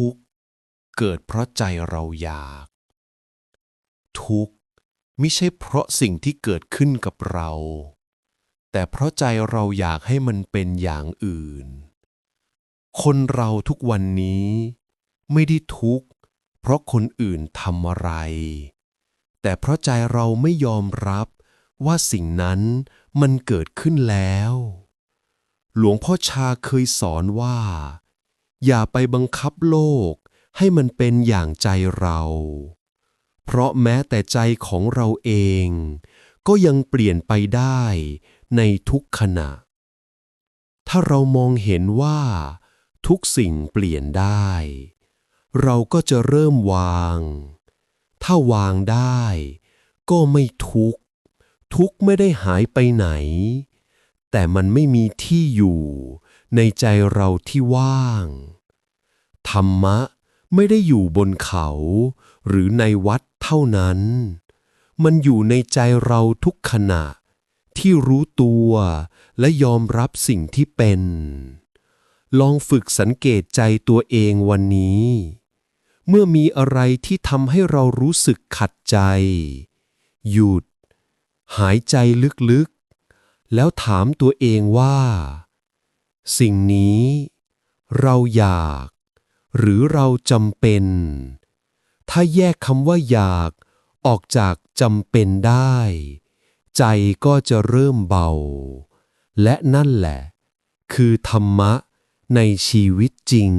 ทุกข์ เกิดเพราะใจเราอยาก ทุกข์ไม่ใช่เพราะสิ่งที่เกิดขึ้นกับเรา แต่เพราะใจเราอยากให้มันเป็นอย่างอื่น คนเราทุกวันนี้ไม่ได้ทุกข์ เพราะคนอื่นทำอะไร แต่เพราะใจเราไม่ยอมรับว่าสิ่งนั้นมันเกิดขึ้นแล้ว หลวงพ่อชาเคยสอนว่า อย่าไปบังคับโลกให้มันเป็นอย่างใจเรา เพราะแม้แต่ใจของเราเอง ก็ยังเปลี่ยนไปได้ในทุกขณะ ถ้าเรามองเห็นว่า ทุกสิ่งเปลี่ยนได้ เราก็จะเริ่มวาง ถ้าวางได้ ก็ไม่ทุกข์ทุกข์ไม่ได้หายไปไหน แต่มันไม่มีที่อยู่ ในใจเราที่ว่าง ธรรมะไม่ได้อยู่บนเขา หรือในวัดเท่านั้น มันอยู่ในใจเราทุกขณะ ที่รู้ตัวและยอมรับสิ่งที่เป็น ลองฝึกสังเกตใจตัวเองวันนี้ เมื่อมีอะไรที่ทำให้เรารู้สึกขัดใจ หยุด หายใจลึกๆ แล้วถามตัวเองว่า สิ่งนี้ เราอยาก หรือเราจำเป็น ถ้าแยกคำว่าอยากออกจากจำเป็นได้ ใจก็จะเริ่มเบา และนั่นแหละ คือธรรมะในชีวิตจริง